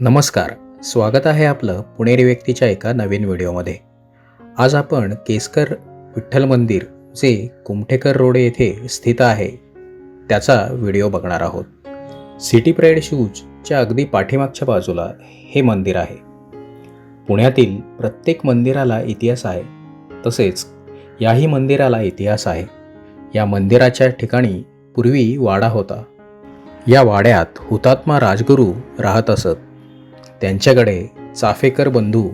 नमस्कार. स्वागत आहे आपलं पुणेरी व्यक्तीच्या एका नवीन व्हिडिओमध्ये. आज आपण केसकर विठ्ठल मंदिर जे कुमठेकर रोड येथे स्थित आहे त्याचा व्हिडिओ बघणार आहोत. सिटी प्राईड शूजच्या अगदी पाठीमागच्या बाजूला हे मंदिर आहे. पुण्यातील प्रत्येक मंदिराला इतिहास आहे तसेच याही मंदिराला इतिहास आहे. या मंदिराच्या ठिकाणी पूर्वी वाडा होता. या वाड्यात हुतात्मा राजगुरू राहत असत. त्यांच्याकडे चाफेकर बंधू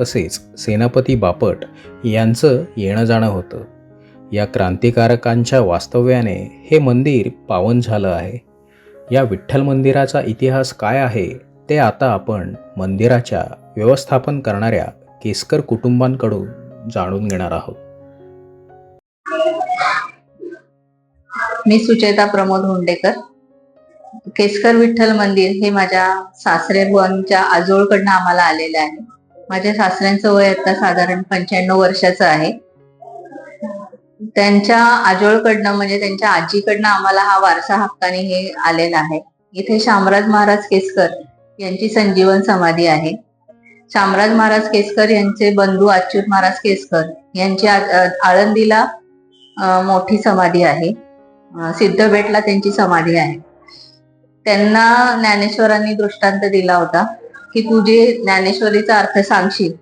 तसेच सेनापती बापट यांचं येणं जाणं होतं. या क्रांतिकारकांच्या वास्तव्याने हे मंदिर पावन झालं आहे. या विठ्ठल मंदिराचा इतिहास काय आहे ते आता आपण मंदिराच्या व्यवस्थापन करणाऱ्या केसकर कुटुंबांकडून जाणून घेणार आहोत. मी सुचेता प्रमोद हुंडेकर. केसकर विठ्ठल मंदिर हे माझ्या सासरे बुवांच्या आजोळकडनं आम्हाला आलेलं आहे. माझ्या सासऱ्यांचं वय आता साधारण पंच्याण्णव वर्षाचं आहे. त्यांच्या आजोळकडनं म्हणजे त्यांच्या आजीकडनं आम्हाला हा वारसा हक्काने हे आलेला आहे. इथे शामराज महाराज केसकर यांची संजीवन समाधी आहे. शामराज महाराज केसकर यांचे बंधू अच्युत महाराज केसकर यांची आळंदीला मोठी समाधी आहे. सिद्धबेटला त्यांची समाधी आहे. त्यांना ज्ञानेश्वरांनी दृष्टांत दिला होता की तू जे ज्ञानेश्वरीचा अर्थ सांगशील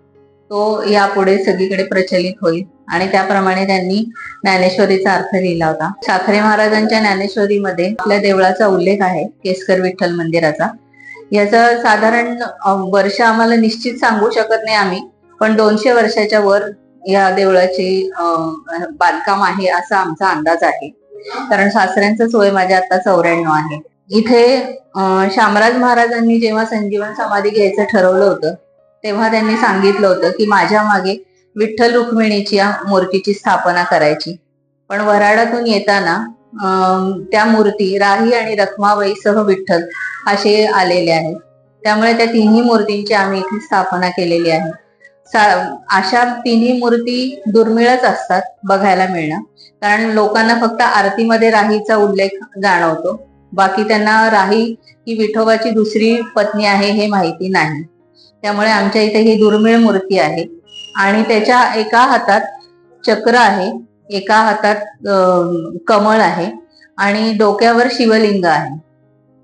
तो यापुढे सगळीकडे प्रचलित होईल. आणि त्याप्रमाणे त्यांनी ज्ञानेश्वरीचा अर्थ लिहिला होता. साखरे महाराजांच्या ज्ञानेश्वरीमध्ये आपल्या देवळाचा उल्लेख आहे केसकर विठ्ठल मंदिराचा. याचा साधारण वर्ष आम्हाला निश्चित सांगू शकत नाही आम्ही पण दोनशे वर्षाच्या वर या देवळाचे बांधकाम आहे असा आमचा अंदाज आहे. कारण सासऱ्यांचं सोय माझ्या आता चौऱ्याण्णव आहे. इथे शामराज महाराजांनी जेव्हा संजीवन समाधी घ्यायचं ठरवलं होतं तेव्हा त्यांनी सांगितलं होतं की माझ्या मागे विठ्ठल रुक्मिणीची या मूर्तीची स्थापना करायची. पण वराडातून येताना त्या मूर्ती राही आणि रखमाबाईसह विठ्ठल असे आलेले आहेत. त्यामुळे त्या तिन्ही मूर्तींची आम्ही इथे स्थापना केलेली आहे. अशा तिन्ही मूर्ती दुर्मिळच असतात बघायला मिळणं. कारण लोकांना फक्त आरतीमध्ये राहीचा उल्लेख जाणवतो. बाकी त्यांना राही ही विठोबाची दुसरी पत्नी आहे हे माहिती नाही. त्यामुळे आमच्या इथे ही दुर्मिळ मूर्ती आहे. आणि त्याच्या एका हातात चक्र आहे एका हातात कमळ आहे आणि डोक्यावर शिवलिंग आहे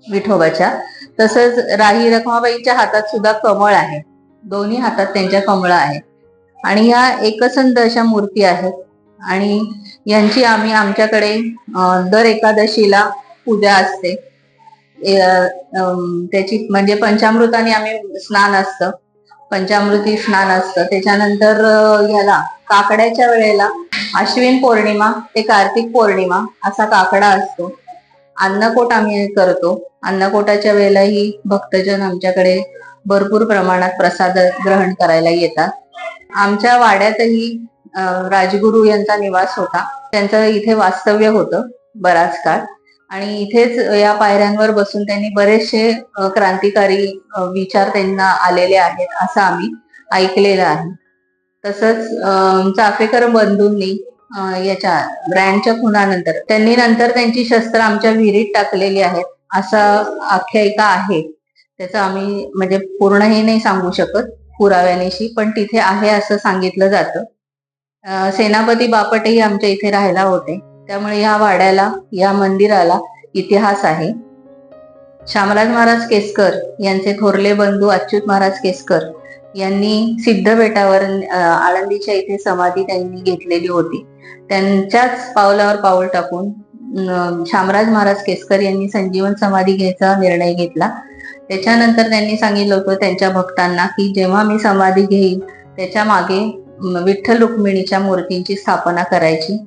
विठोबाच्या. तसंच राही रखमाबाईच्या हातात सुद्धा कमळ आहे. दोन्ही हातात त्यांच्या कमळ आहे आणि ह्या एकसंध अशा मूर्ती आहेत. आणि यांची आम्ही आमच्याकडे दर एकादशीला पूजा असते. त्याची म्हणजे पंचामृताने आम्ही स्नान असतं. पंचामृती स्नान असतं. त्याच्यानंतर ह्याला काकड्याच्या वेळेला अश्विन पौर्णिमा ते कार्तिक पौर्णिमा असा काकडा असतो. अन्नकोट आम्ही करतो. अन्नकोटाच्या वेळेलाही भक्तजन आमच्याकडे भरपूर प्रमाणात प्रसाद ग्रहण करायला येतात. आमच्या वाड्यातही राजगुरू यांचा निवास होता. त्यांचं इथे वास्तव्य होतं बराच काळ. आणि इथेच या पायऱ्यांवर बसून त्यांनी बरेचसे क्रांतिकारी विचार त्यांना आलेले आहेत असं आम्ही ऐकलेलं आहे. तसंच चाफेकर बंधूंनी याच्या ब्रँडच्या खुनानंतर त्यांनी नंतर त्यांची शस्त्र आमच्या विहिरीत टाकलेली आहेत असं आख्यायिका आहे. त्याचं आम्ही म्हणजे पूर्ण हे नाही सांगू शकत पुराव्यानिशी पण तिथे आहे असं सांगितलं जातं. सेनापती बापटही आमच्या इथे राहायला होते. त्यामुळे या वाड्याला या मंदिराला इतिहास आहे. शामराज महाराज केसकर यांचे थोरले बंधू अच्युत महाराज केसकर यांनी सिद्ध बेटावर आळंदीच्या इथे समाधी त्यांनी घेतलेली होती. त्यांच्याच पावलावर पाऊल टाकून श्यामराज शामराज महाराज केसकर यांनी संजीवन समाधी घ्यायचा निर्णय घेतला. त्याच्यानंतर त्यांनी सांगितलं होतं त्यांच्या भक्तांना की जेव्हा मी समाधी घेईन त्याच्यामागे विठ्ठल रुक्मिणीच्या मूर्तींची स्थापना करायची.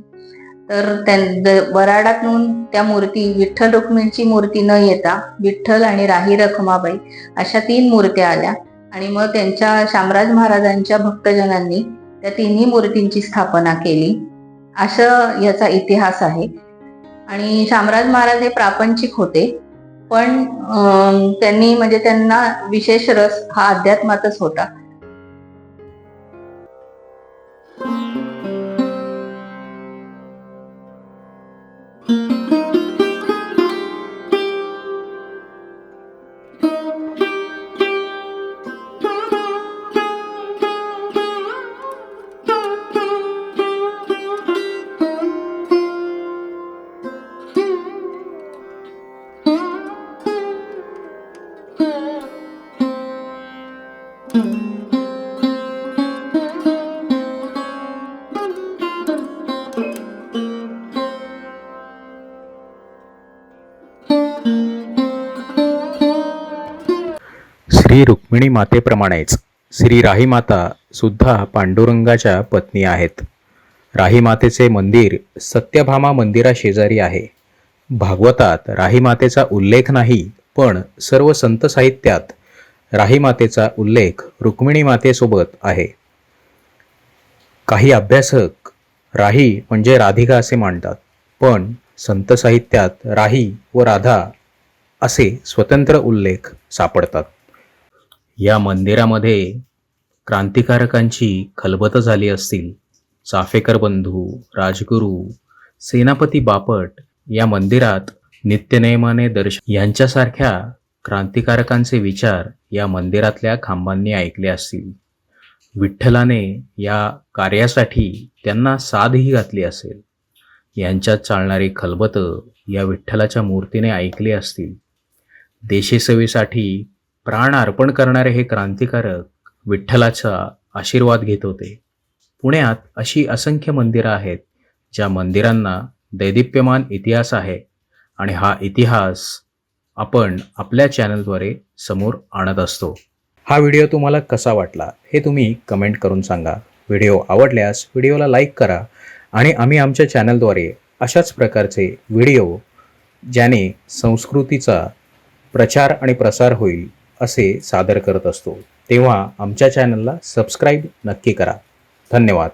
तर त्यां- द- वराडातून त्या मूर्ती विठ्ठल रुक्मिणीची मूर्ती न येता विठ्ठल आणि राही रखमाबाई अशा तीन मूर्त्या आल्या. आणि मग त्यांच्या शामराज महाराजांच्या भक्तजनांनी त्या तिन्ही मूर्तींची स्थापना केली. असं याचा इतिहास आहे. आणि शामराज महाराज हे प्रापंचिक होते. पण त्यांनी म्हणजे त्यांना विशेष रस हा अध्यात्मातच होता. साधी रुक्मिणी मातेप्रमाणेच श्री राही माता सुद्धा पांडुरंगाच्या पत्नी आहेत. राही मातेचे मंदिर सत्यभामा मंदिराशेजारी आहे. भागवतात राहीमातेचा उल्लेख नाही पण सर्व संत साहित्यात राहीमातेचा उल्लेख रुक्मिणी मातेसोबत आहे. काही अभ्यासक राही म्हणजे राधिका असे मानतात पण संत साहित्यात राही व राधा असे स्वतंत्र उल्लेख सापडतात. या मंदिरामध्ये क्रांतिकारकांची खलबतं झाली असतील. चाफेकर बंधू राजगुरू सेनापती बापट या मंदिरात नित्यनेमाने दर्शन यांच्यासारख्या क्रांतिकारकांचे विचार या मंदिरातल्या खांबांनी ऐकले असतील. विठ्ठलाने या कार्यासाठी त्यांना साधही घातली असेल. यांच्यात चालणारी खलबतं या विठ्ठलाच्या मूर्तीने ऐकली असतील. देशेसेवेसाठी प्राण अर्पण करणारे हे क्रांतिकारक विठ्ठलाचा आशीर्वाद घेत होते. पुण्यात अशी असंख्य मंदिरं आहेत ज्या मंदिरांना दैदिप्यमान इतिहास आहे आणि हा इतिहास आपण आपल्या चॅनलद्वारे समोर आणत असतो. हा व्हिडिओ तुम्हाला कसा वाटला हे तुम्ही कमेंट करून सांगा. व्हिडिओ आवडल्यास व्हिडिओला लाईक करा आणि आम्ही आमच्या चॅनलद्वारे अशाच प्रकारचे व्हिडिओ ज्याने संस्कृतीचा प्रचार आणि प्रसार होईल असे सादर करत असतो. तेव्हा आमच्या चॅनलला सबस्क्राईब नक्की करा. धन्यवाद.